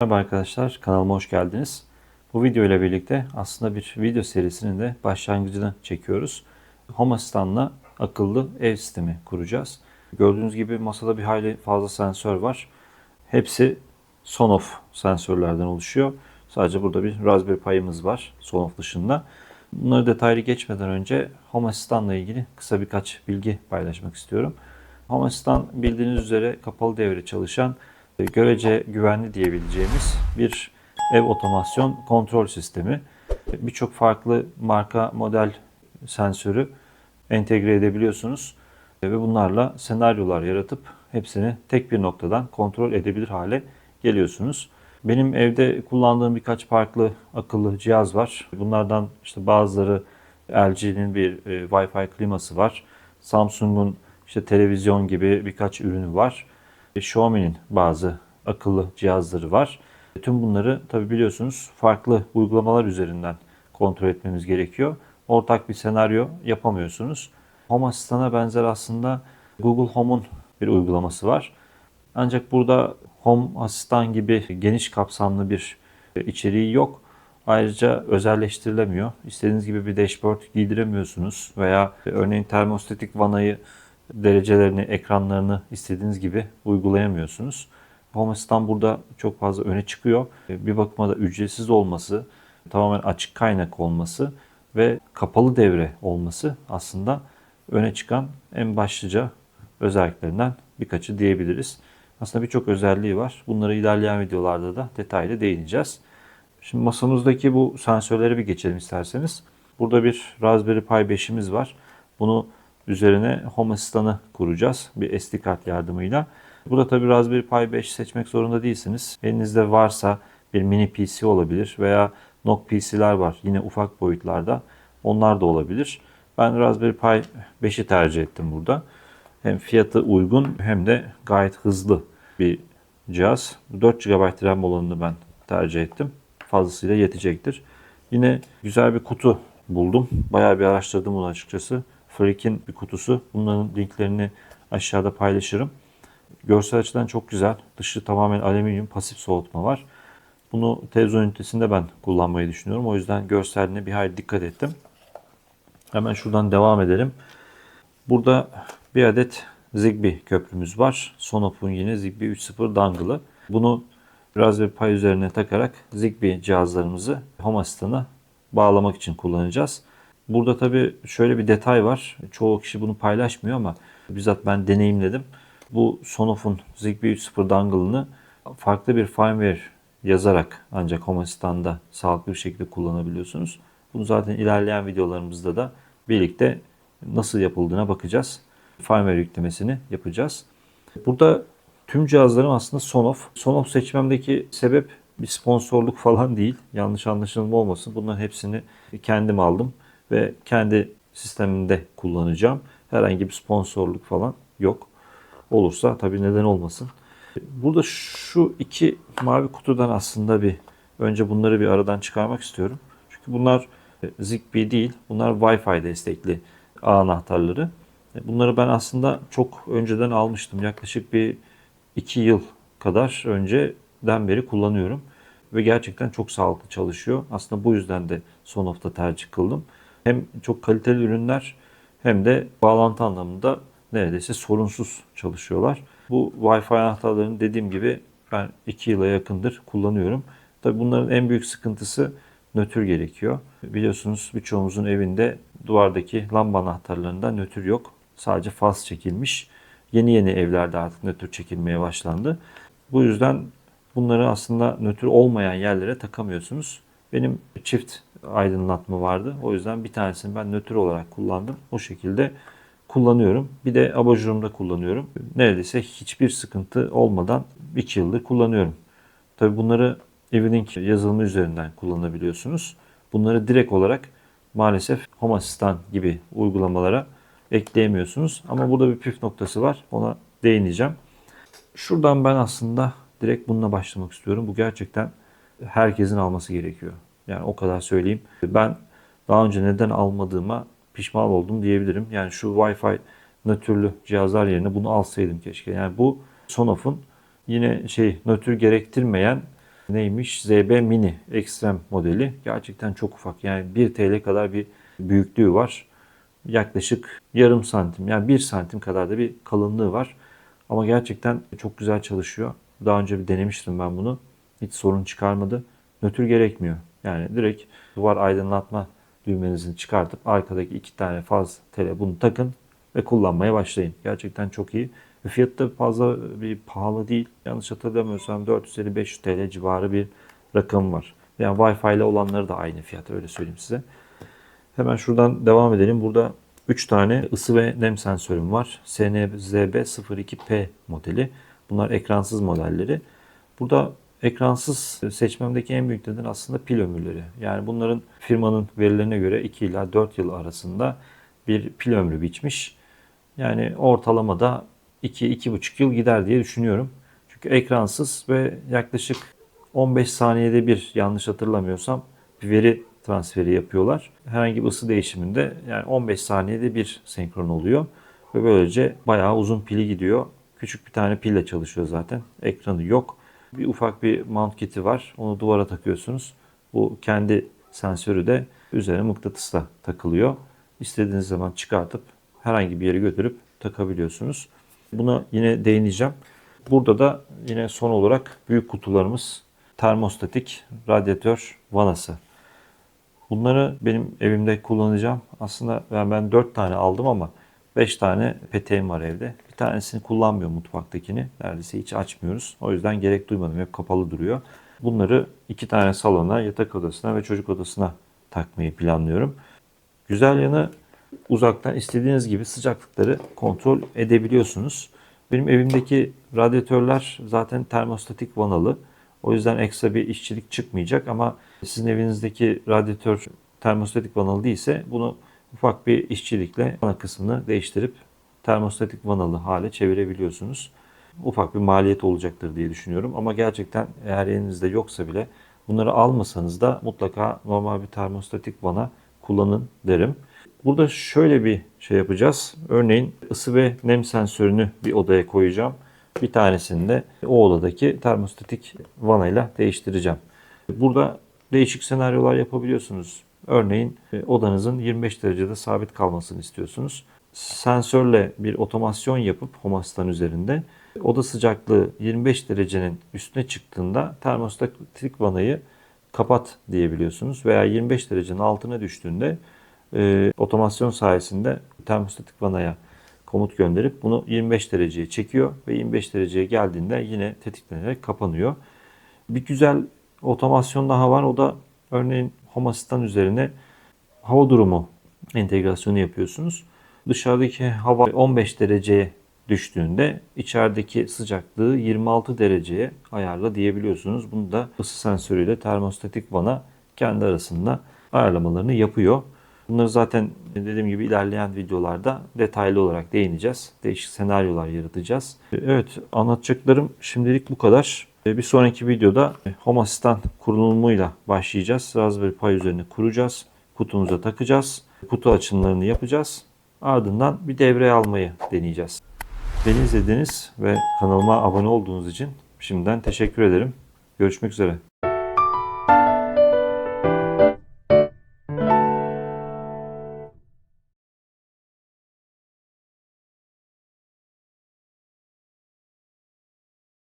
Merhaba arkadaşlar, kanalıma hoş geldiniz. Bu video ile birlikte aslında bir video serisinin de başlangıcını çekiyoruz. Home Asistan'la akıllı ev sistemi kuracağız. Gördüğünüz gibi masada bir hayli fazla sensör var. Hepsi Sonoff sensörlerden oluşuyor. Sadece burada bir Raspberry Pi'miz var Sonoff dışında. Bunları detaylı geçmeden önce Home Asistan'la ilgili kısa birkaç bilgi paylaşmak istiyorum. Home Assistant bildiğiniz üzere kapalı devre çalışan görece güvenli diyebileceğimiz bir ev otomasyon kontrol sistemi. Birçok farklı marka model sensörü entegre edebiliyorsunuz E, ve bunlarla senaryolar yaratıp hepsini tek bir noktadan kontrol edebilir hale geliyorsunuz. Benim evde kullandığım birkaç farklı akıllı cihaz var. Bunlardan işte bazıları LG'nin bir e, Wi-Fi kliması var. Samsung'un işte televizyon gibi birkaç ürünü var. E, Xiaomi'nin bazı akıllı cihazları var. Tüm bunları tabi biliyorsunuz farklı uygulamalar üzerinden kontrol etmemiz gerekiyor. Ortak bir senaryo yapamıyorsunuz. Home Asistan'a benzer aslında Google Home'un bir uygulaması var. Ancak burada Home Asistan gibi geniş kapsamlı bir e, içeriği yok. Ayrıca özelleştirilemiyor. İstediğiniz gibi bir dashboard giydiremiyorsunuz veya e, örneğin termostatik vanayı derecelerini, ekranlarını istediğiniz gibi uygulayamıyorsunuz. Home Assistant burada çok fazla öne çıkıyor. E, Bir bakıma da ücretsiz olması, tamamen açık kaynak olması ve kapalı devre olması aslında öne çıkan en başlıca özelliklerinden birkaçı diyebiliriz. Aslında birçok özelliği var. Bunları ilerleyen videolarda da detaylı değineceğiz. Şimdi masamızdaki bu sensörlere bir geçelim isterseniz. Burada bir Raspberry Pi 5'imiz var. Bunu üzerine Home Assistant'ı kuracağız bir SD kart yardımıyla. Burada tabi Raspberry Pi 5 seçmek zorunda değilsiniz. Elinizde varsa bir mini PC olabilir veya NOC PC'ler var yine ufak boyutlarda. Onlar da olabilir. Ben Raspberry Pi 5'i tercih ettim burada. Hem fiyatı uygun hem de gayet hızlı bir cihaz. 4 GB RAM olanını ben tercih ettim. Fazlasıyla yetecektir. Yine güzel bir kutu buldum. Bayağı bir araştırdım bunu açıkçası. Freak'in bir kutusu. Bunların linklerini aşağıda paylaşırım. Görsel açıdan çok güzel. Dışı tamamen alüminyum pasif soğutma var. Bunu televizyon ünitesinde ben kullanmayı düşünüyorum. O yüzden görseline bir hayli dikkat ettim. Hemen şuradan devam edelim. Burada bir adet Zigbee köprümüz var. Sonoff'un yine Zigbee 3.0 dongle'ı. Bunu Raspberry Pi üzerine takarak Zigbee cihazlarımızı Home Asistan'a bağlamak için kullanacağız. Burada tabii şöyle bir detay var. Çoğu kişi bunu paylaşmıyor ama bizzat ben deneyimledim. Bu Sonoff'un Zigbee 3.0 dongle'ını farklı bir firmware yazarak ancak Home Asistan'da sağlıklı bir şekilde kullanabiliyorsunuz. Bunu zaten ilerleyen videolarımızda da birlikte nasıl yapıldığına bakacağız. Firmware yüklemesini yapacağız. Burada tüm cihazlarım aslında Sonoff. Sonoff seçmemdeki sebep bir sponsorluk falan değil. Yanlış anlaşılma olmasın. Bunların hepsini kendim aldım ve kendi sistemimde kullanacağım. Herhangi bir sponsorluk falan yok. Olursa tabii neden olmasın. Burada şu iki mavi kutudan aslında bir önce bunları bir aradan çıkarmak istiyorum. Çünkü bunlar e, Zigbee değil. Bunlar Wi-Fi destekli ağ anahtarları. E, Bunları ben aslında çok önceden almıştım. Yaklaşık bir iki yıl kadar önceden beri kullanıyorum. Ve gerçekten çok sağlıklı çalışıyor. Aslında bu yüzden de Sonoff'ta tercih kıldım. Hem çok kaliteli ürünler hem de bağlantı anlamında neredeyse sorunsuz çalışıyorlar. Bu Wi-Fi anahtarlarını dediğim gibi ben 2 yıla yakındır kullanıyorum. Tabi bunların en büyük sıkıntısı nötr gerekiyor. Biliyorsunuz birçoğumuzun evinde duvardaki lamba anahtarlarında nötr yok. Sadece faz çekilmiş. Yeni yeni evlerde artık nötr çekilmeye başlandı. Bu yüzden bunları aslında nötr olmayan yerlere takamıyorsunuz. Benim çift aydınlatma vardı. O yüzden bir tanesini ben nötr olarak kullandım. O şekilde kullanıyorum. Bir de abajurumda kullanıyorum. Neredeyse hiçbir sıkıntı olmadan 2 yıldır kullanıyorum. Tabi bunları Evelink yazılımı üzerinden kullanabiliyorsunuz. Bunları direkt olarak maalesef Home Assistant gibi uygulamalara ekleyemiyorsunuz. Ama burada bir püf noktası var. Ona değineceğim. Şuradan ben aslında direkt bununla başlamak istiyorum. Bu gerçekten herkesin alması gerekiyor. Yani o kadar söyleyeyim. Ben daha önce neden almadığıma pişman oldum diyebilirim. Yani şu Wi-Fi nötrlü cihazlar yerine bunu alsaydım keşke. Yani bu Sonoff'un yine şey nötr gerektirmeyen neymiş? ZB Mini Extreme modeli. Gerçekten çok ufak. Yani 1 TL kadar bir büyüklüğü var. Yaklaşık yarım santim yani 1 santim kadar da bir kalınlığı var. Ama gerçekten çok güzel çalışıyor. Daha önce bir denemiştim ben bunu. Hiç sorun çıkarmadı. Nötr gerekmiyor. Yani direkt duvar aydınlatma düğmenizi çıkartıp arkadaki iki tane faz tele bunu takın ve kullanmaya başlayın. Gerçekten çok iyi. Ve fiyatı da fazla bir pahalı değil. Yanlış hatırlamıyorsam 450-500 TL civarı bir rakam var. Yani Wi-Fi ile olanları da aynı fiyat öyle söyleyeyim size. Hemen şuradan devam edelim. Burada 3 tane ısı ve nem sensörüm var. SNZB02P modeli. Bunlar ekransız modelleri. Burada ekransız seçmemdeki en büyük neden aslında pil ömürleri. Yani bunların firmanın verilerine göre 2 ila 4 yıl arasında bir pil ömrü biçmiş. Yani ortalamada 2-2,5 yıl gider diye düşünüyorum. Çünkü ekransız ve yaklaşık 15 saniyede bir yanlış hatırlamıyorsam bir veri transferi yapıyorlar. Herhangi bir ısı değişiminde yani 15 saniyede bir senkron oluyor. Ve böylece bayağı uzun pili gidiyor. Küçük bir tane pille çalışıyor zaten. Ekranı yok. Bir ufak bir mount kiti var. Onu duvara takıyorsunuz. Bu kendi sensörü de üzerine mıknatısla takılıyor. İstediğiniz zaman çıkartıp herhangi bir yere götürüp takabiliyorsunuz. Buna yine değineceğim. Burada da yine son olarak büyük kutularımız termostatik radyatör vanası. Bunları benim evimde kullanacağım. Aslında ben, ben 4 tane aldım ama 5 tane peteğim var evde. Tanesini kullanmıyorum mutfaktakini. Neredeyse hiç açmıyoruz. O yüzden gerek duymadım. Hep kapalı duruyor. Bunları iki tane salona, yatak odasına ve çocuk odasına takmayı planlıyorum. Güzel yanı uzaktan istediğiniz gibi sıcaklıkları kontrol edebiliyorsunuz. Benim evimdeki radyatörler zaten termostatik vanalı. O yüzden ekstra bir işçilik çıkmayacak ama sizin evinizdeki radyatör termostatik vanalı değilse bunu ufak bir işçilikle vana kısmını değiştirip termostatik vanalı hale çevirebiliyorsunuz. Ufak bir maliyet olacaktır diye düşünüyorum ama gerçekten eğer elinizde yoksa bile bunları almasanız da mutlaka normal bir termostatik vana kullanın derim. Burada şöyle bir şey yapacağız. Örneğin ısı ve nem sensörünü bir odaya koyacağım. Bir tanesini de o odadaki termostatik vanayla değiştireceğim. Burada değişik senaryolar yapabiliyorsunuz. Örneğin e, odanızın 25 derecede sabit kalmasını istiyorsunuz. Sensörle bir otomasyon yapıp homastan üzerinde oda sıcaklığı 25 derecenin üstüne çıktığında termostatik vanayı kapat diyebiliyorsunuz. Veya 25 derecenin altına düştüğünde e, otomasyon sayesinde termostatik vanaya komut gönderip bunu 25 dereceye çekiyor ve 25 dereceye geldiğinde yine tetiklenerek kapanıyor. Bir güzel otomasyon daha var. O da örneğin Home üzerine hava durumu entegrasyonu yapıyorsunuz. Dışarıdaki hava 15 dereceye düştüğünde içerideki sıcaklığı 26 dereceye ayarla diyebiliyorsunuz. Bunu da ısı sensörüyle termostatik vana kendi arasında ayarlamalarını yapıyor. Bunları zaten dediğim gibi ilerleyen videolarda detaylı olarak değineceğiz. Değişik senaryolar yaratacağız. Evet anlatacaklarım şimdilik bu kadar. Bir sonraki videoda Home Assistant kurulumuyla başlayacağız. Raspberry Pi üzerine kuracağız. Kutumuza takacağız. Kutu açımlarını yapacağız. Ardından bir devreye almayı deneyeceğiz. Beni izlediğiniz ve kanalıma abone olduğunuz için şimdiden teşekkür ederim. Görüşmek üzere.